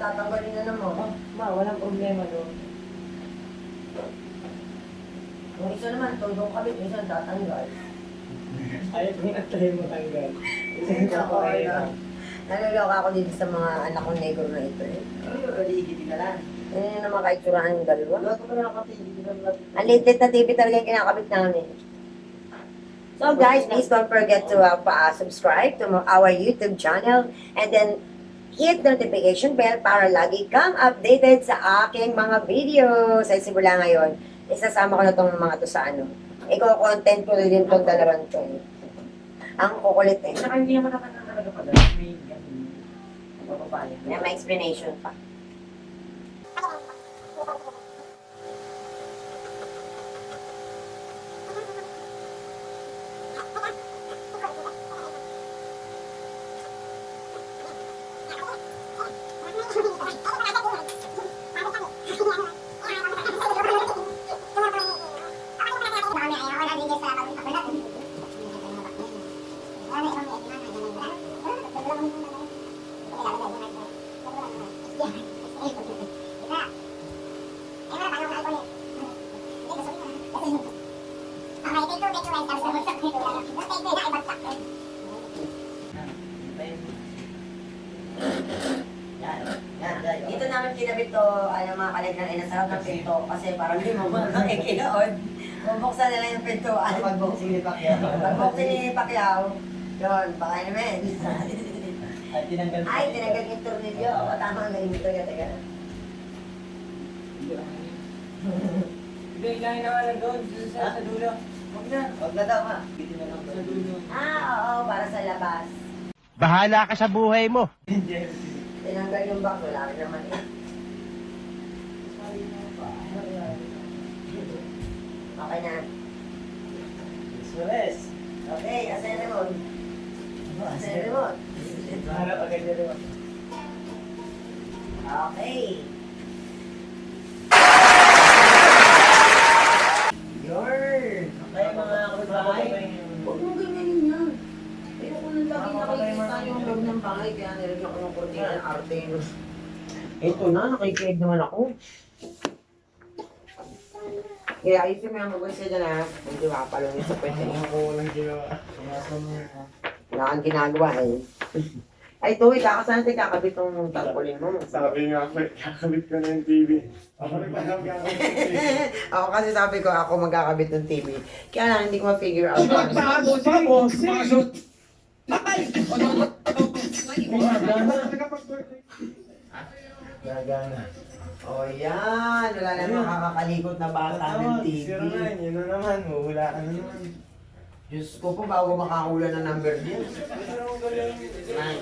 tatanggalin na naman. Oh, ma, walang problema doon. Yung isa naman, tudong kabit, isa tatanggal. Ayaw kong atay mo tanggal. Isang Ako, kakoy ano, Naloloka ako dito sa mga anak kong negro na ito eh. Ano yung aligid ka lang? Ano yun naman kaitsurahan yung dalawa? Wala ko na nakatingin. Hindi na Ang litit na TV talaga yung kinakabit namin. So guys, please don't forget to uh, pa- subscribe to our YouTube channel and then hit notification bell para lagi kang updated sa aking mga videos. Ay simula ngayon, isasama ko na tong mga to sa ano. Iko-content ko din tong dalawang to. Ang kukulit eh. Saka hindi naman naman na talaga pala. May ganun. Mapapaya. May may explanation pa. Yan. Yan. Dito namin kinabit to, ano mga nasa harap ng pinto kasi parang hindi mo mga nakikinood. Bubuksan nila yung pintuan. Pag-boxing ni Pacquiao? Pag-boxing ni Pacquiao, yun, baka naman. Ay, tinanggal Ay, tinagal yung tornilyo. O, tama ang galing ito. Teka. Hindi, naman na doon. Sa, sa dulo. Huwag na. Huwag na daw, ha? Lang. Sa dulo. Ah, oo, para sa labas. Bahala ka sa buhay mo. Tinanggal yung box, wala rin naman eh. Okay na. Suarez. Okay, asa yung remote? Asa yung remote? Harap agad yun. diba? Okay. Ng kurtina ng arte. Ito na, nakikinig naman ako. Kaya mo yung magulis ka dyan ha. Hindi makapalong sa pwede. Ako walang ginawa. Wala kang ginagawa eh. Ay, Toy, kakasan natin kakabit ng tarpaulin mo. Sabi nga ako, kakabit ko na yung TV. Ako rin pa lang kakabit ng TV. ako kasi sabi ko, ako magkakabit ng TV. Kaya lang, hindi ko ma-figure out. Paano. Gagana. Oh, yan. Wala na makakalikot na bata ng TV. Zero nine, yun na naman. Huhulaan na naman. Diyos ko po, bago makahula ng number din. Seven,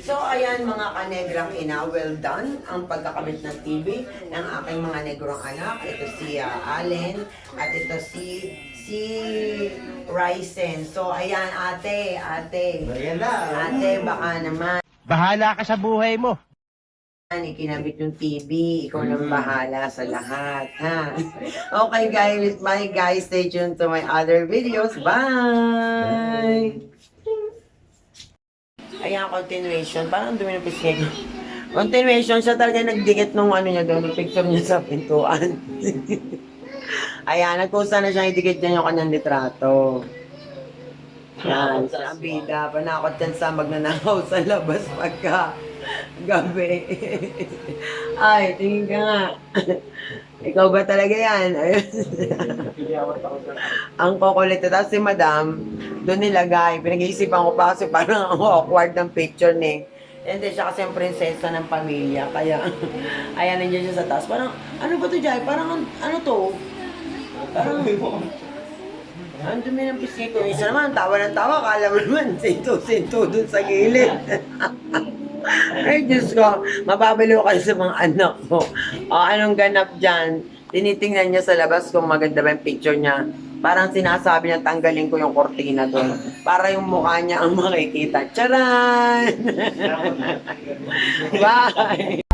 So, ayan mga kanegrang ina, well done ang pagkakabit ng TV ng aking mga negrong anak. Ito si ah, Allen at ito si si Ryzen. So, ayan ate, ate. Ayan na. Ate, baka naman Bahala ka sa buhay mo. ikinabit yung TV. Ikaw nang bahala sa lahat, ha? Okay guys, bye guys. Stay tuned to my other videos. Bye! Ayan, continuation. Parang ang dumi ng pisngi ko. Continuation, siya talaga nagdikit nung ano niya doon, picture niya sa pintuan. Ayan, nagkusa na siya idikit niya yung kanyang litrato. Yan, ang bida, panakot yan sa magnanakaw sa labas pagka gabi. Ay, tingin ka nga. Ikaw ba talaga yan? Ang kukulit. Tapos si madam, doon nilagay. Pinag-iisipan ko pa kasi parang ang awkward ng picture ni. Hindi siya kasi ang prinsesa ng pamilya. Kaya, ayan, nandiyan siya sa taas. Parang, ano ba to, Jai? Parang, an- ano to? Parang, ang dumi ng pisngi ko. Isa naman, tawa ng tawa. Kala mo naman, sinto-sinto dun sa gilid. Ay, Diyos ko, mababalo kayo sa mga anak ko. O, anong ganap dyan? Tinitingnan niya sa labas kung maganda ba yung picture niya. Parang sinasabi niya, tanggalin ko yung kortina doon. Para yung mukha niya ang makikita. Charan! Bye!